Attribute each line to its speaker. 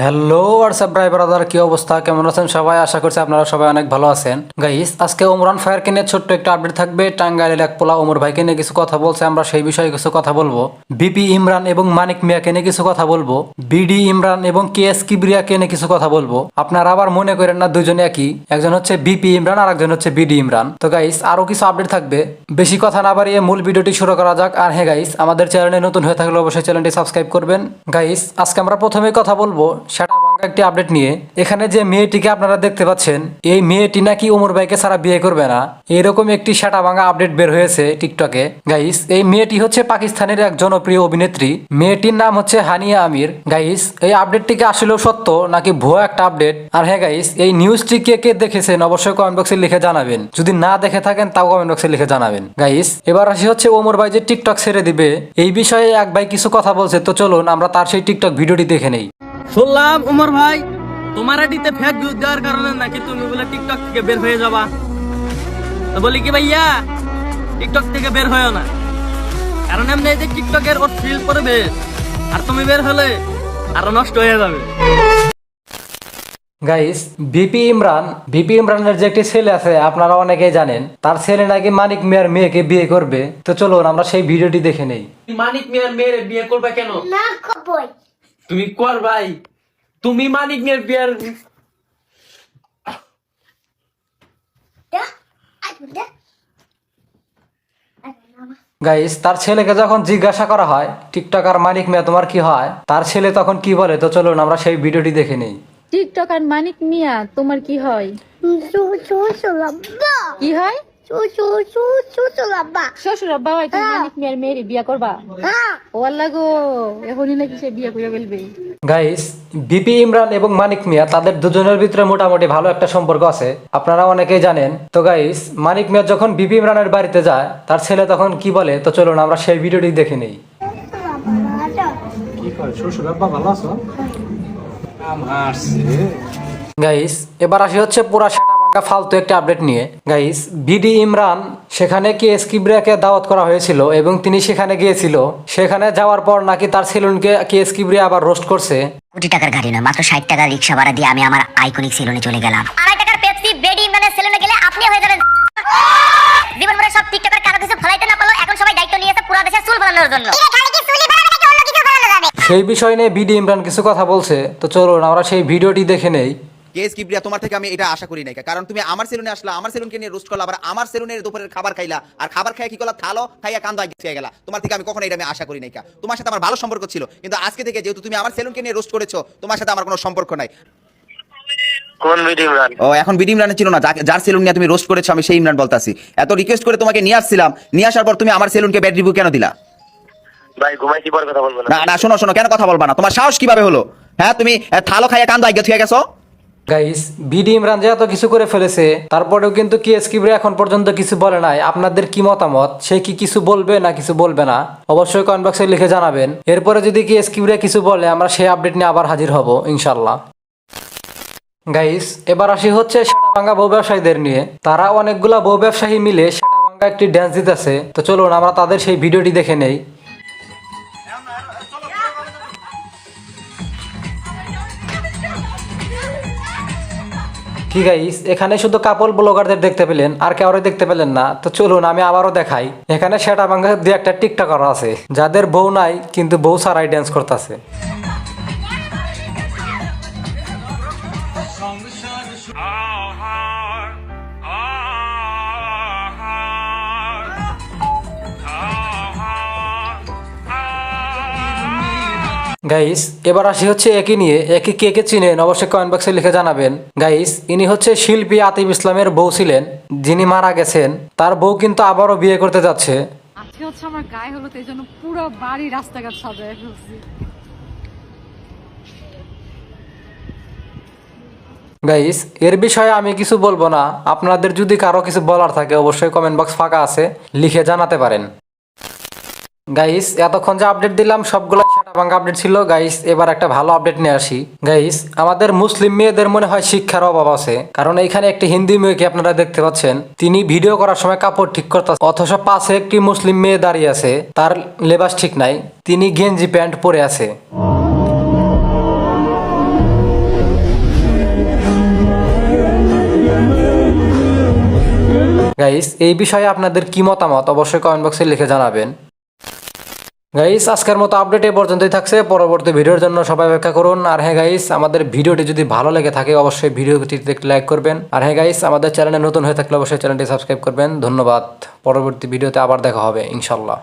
Speaker 1: Hello WhatsApp driver brother কি অবস্থা? কেমন আছেন সবাই? আশা করছি আপনারা সবাই অনেক ভালো আছেন। গাইস আজকে ওমরান ফায়ারকে নিয়ে ছোট্ট একটা আপডেট থাকবে। টাঙ্গাইলের এক পোলা ওমর ভাইকে নিয়ে কিছু কথা বলছে, আমরা সেই বিষয়ে কিছু কথা বলব। বিপি ইমরান এবং মানিক মিয়াকে নিয়ে কিছু কথা বলব। বিডি ইমরান এবং কে এস কিবরিয়াকে নিয়ে কিছু কথা বলব। আপনারা আবার মনে করেন না দুজনে একই। একজন হচ্ছে বিপি ইমরান আর একজন হচ্ছে বিডি ইমরান তো গাইস আরও কিছু আপডেট থাকবে। বেশি কথা না বাড়িয়ে মূল ভিডিওটি শুরু করা যাক। আর হ্যাঁ গাইস আমাদের চ্যানেলে নতুন হয়ে থাকলে অবশ্যই চ্যানেলটি সাবস্ক্রাইব করবেন। গাইস আজকে আমরা প্রথমেই কথা বলব সেটা বাংলা একটি আপডেট নিয়ে এখানে যে মেয়েটিকে আপনারা দেখতে পাচ্ছেন, এই মেয়েটি নাকি ওমর ভাইকে ছাড়া বিয়ে করবে না। এরকম একটি সেটা ভাঙা আপডেট বের হয়েছে টিকটকে গাইস এই মেয়েটি হচ্ছে পাকিস্তানের এক জনপ্রিয় অভিনেত্রী। মেয়েটির নাম হচ্ছে হানিয়া আমির। গাইস এই আপডেটটিকে আসলেও সত্য নাকি ভুয়া একটা আপডেট আর হ্যাঁ গাইস এই নিউজটি কে কে দেখেছেন অবশ্যই কমেন্ট বক্সে লিখে জানাবেন। যদি না দেখে থাকেন, তাও কমেন্ট বক্সে লিখে জানাবেন। গাইস এবার আসি হচ্ছে ওমর ভাই যে টিকটক ছেড়ে দিবে, এই বিষয়ে এক ভাই কিছু কথা বলছে। তো চলুন আমরা তার সেই টিকটক ভিডিওটি দেখে নেই।
Speaker 2: শুনলাম উমর ভাই তোমার আইডিতে ফেক ভিউজ দেওয়ার কারণে নাকি তুমি বলে টিকটক থেকে বের হয়ে যাবা। তো বলি কি ভাইয়া টিকটক থেকে বের হয়েও না। কারণ এমনি এই যে টিকটকের ওর ফিল করবে আর তুমি বের হলে আরও নষ্ট হয়ে যাবে।
Speaker 1: গাইস বিপি ইমরান বিপি ইমরানের যে একটি ছেলে আছে আপনারা অনেকেই জানেন। তার ছেলে নাকি মানিক মিয়ার মেয়েকে বিয়ে করবে। তো চলুন আমরা সেই ভিডিওটি দেখে নেই।
Speaker 2: মানিক মিয়ার মেয়ের বিয়ে করবে কেন?
Speaker 3: না কবই।
Speaker 2: তুমি কর ভাই। তুমি মানিক মিয়ার বিয়ের
Speaker 1: গাইস তার ছেলেকে যখন জিজ্ঞাসা করা হয় টিকটকার মানিক মিয়া তোমার কি হয়? তার ছেলে তখন কি বলে? তো চলুন আমরা সেই ভিডিওটি দেখে নেই।
Speaker 4: টিকটক আর মানিক মিয়া তোমার কি হয়? কি হয়? শ্বশুর আব্বা হয় তুমি মানিক মিয়ার মেয়ের বিয়া করবা?
Speaker 3: হ্যাঁ।
Speaker 4: গো এখনই নাকি সে বিয়া করে ফেলবে।
Speaker 1: গাইস বিপি ইমরান এবং মানিক মিয়া তাদের দুজনের ভিতরে মোটামুটি ভালো একটা সম্পর্ক আছে। আপনারা অনেকেই জানেন। তো গাইস মানিক মিয়া যখন বিপি ইমরানের বাড়িতে যায় তার ছেলে তখন কি বলে? তো চলুন আমরা সেই ভিডিওটি দেখে নেই। গাইস এবার আসি হচ্ছে পুরা সেটা ভাঙ্গা ফালতু একটা আপডেট নিয়ে। গাইস বিডি ইমরান সেখানে কি এসকিব্রিয়াকে দাওয়াত করা হয়েছিল এবং তিনি সেখানে গিয়েছিল? সেখানে যাওয়ার পর নাকি তার সেলুনকে কে এসকিব্রিয়া আবার রোস্ট করছে?
Speaker 5: কোটি টাকার গাড়ি না মাত্র ষাট টাকার রিক্সা ভাড়া দিয়ে আমি আমার আইকনিক সেলুনে চলে গেলাম।
Speaker 6: আড়াই টাকার পেপসি বেডি ইমরানের সেলুনে গেলে আপনি হয়ে যাবেন। জীবন ভরে সব টিকটকার কারও কিছু ফলাইতে না পারল এখন সবাই দায়িত্ব নিয়েছে পুরো দেশে চুল ফলানোর জন্য।
Speaker 1: সেই বিষয় নিয়ে বিডি ইমরান কিছু কথা বলছে। তো চলুন আমরা সেই ভিডিওটি দেখে নেই।
Speaker 7: কেস কিবরিয়া তোমার থেকে আমি এটা আশা করি নাই। কারণ তুমি আমার সেলুনে আসলা আমার সেলুনকে নিয়ে রোস্ট করলা আবার আমার সেলুনের দুপুরের খাবার খাইলা। আর খাবার খাই কি করলা? থালো খাইয়া কান্দা গিয়ে গেলা। তোমার থেকে আমি কখনো এটা আমি আশা করি নাই। তোমার সাথে আমার ভালো সম্পর্ক ছিল। কিন্তু আজকে থেকে যেহেতু তুমি আমার সেলুনকে নিয়ে রোস্ট করেছ তোমার সাথে আমার কোনো সম্পর্ক নাই।
Speaker 8: কোন ইমরান?
Speaker 7: ও এখন বিডি ইমরান ছিল না। যার সেলুন নিয়ে তুমি রোস্ট করেছ আমি সেই ইমরান বলতাছি। এত রিকোয়েস্ট করে তোমাকে নিয়ে আসছিলাম। নিয়ে আসার পর তুমি আমার সেলুনকে ব্যাড রিভিউ কেন দিলা?
Speaker 8: ভাই ঘুমাইছি পরে কথা বলব না?
Speaker 7: শোনো শোনো কেন কথা বলবা না? তোমার সাহস কীভাবে হলো? হ্যাঁ তুমি থালো খাইয়া কান্দা গিয়ে থুয়ে গেছো?
Speaker 1: গাইস বিডি ইমরান যে এত কিছু করে ফেলেছে, তারপরেও কিন্তু কি এসকিব্রে এখন পর্যন্ত কিছু বলে নাই। আপনাদের কি মতামত? সে কি কিছু বলবে না কিছু বলবে না? অবশ্যই কমেন্ট বক্সে লিখে জানাবেন। এরপরে যদি কি এসকিব্রে কিছু বলে, আমরা সেই আপডেট নিয়ে আবার হাজির হব ইনশাল্লাহ গাইস এবার আসি হচ্ছে সেটাভাঙ্গা বউ ব্যবসায়ীদের নিয়ে। তারা অনেকগুলা বউ ব্যবসায়ী মিলে সেটাভাঙ্গা একটি ড্যান্স দিতেছে। তো চলুন, আমরা তাদের সেই ভিডিওটি দেখে নেই। কি আছে এখানে শুধু কাপল ব্লগারদের দেখতে পেলেন, আর কেউ দেখতে পেলেন না। তো চলুন, আমি আবারও দেখাই। এখানে সেটা বাংলা দু একটা টিকটকার আছে, যাদের বউ নাই, কিন্তু বউ সারাই ড্যান্স করতেছে। গাইস এবার আসি হচ্ছে একই নিয়ে। একই কে কে চিনেন অবশ্যই কমেন্ট বক্সে লিখে জানাবেন। গাইস ইনি হচ্ছে শিল্পী আতিফ ইসলামের বউ ছিলেন যিনি মারা গেছেন। তার বউ কিন্তু আবারও বিয়ে করতে যাচ্ছে।
Speaker 4: আজকে হচ্ছে আমার গায়ে হলো এই জন্য পুরো বাড়ি রাস্তাঘাট সাজায় ফেলছি।
Speaker 1: গাইস এর বিষয়ে আমি কিছু বলব না। আপনাদের যদি কারও কিছু বলার থাকে অবশ্যই কমেন্ট বক্স ফাঁকা আছে লিখে জানাতে পারেন। গাইস এতক্ষণ যে আপডেট দিলাম, সবগুলাই সেটা ভাঙা আপডেট ছিল। গাইস এবার একটা ভালো আপডেট নিয়ে আসি। গাইস আমাদের মুসলিম মেয়েদের মনে হয় শিক্ষার অভাব আছে। কারণ এখানে একটি হিন্দি মেয়েকে আপনারা দেখতে পাচ্ছেন? তিনি ভিডিও করার সময় কাপড় ঠিক করতে অথচ পাশে একটি মুসলিম মেয়ে দাঁড়িয়ে আছে। তার লেবাস ঠিক নাই। তিনি গেঞ্জি প্যান্ট পরে আছে। গাইস এই বিষয়ে আপনাদের কি মতামত? অবশ্যই কমেন্ট বক্সে লিখে জানাবেন। গাইস আজকের মতো আপডেট এ পর্যন্তই থাকছে। পরবর্তী ভিডিওর জন্য সবাই অপেক্ষা করুন। আর হ্যাঁ গাইস আমাদের ভিডিওটি যদি ভালো লেগে থাকে, অবশ্যই ভিডিওটিতে লাইক করবেন। আর হ্যাঁ গাইস আমাদের চ্যানেলে নতুন হয়ে থাকলে অবশ্যই চ্যানেলটি সাবস্ক্রাইব করবেন। ধন্যবাদ। পরবর্তী ভিডিওতে আবার দেখা হবে ইনশাল্লাহ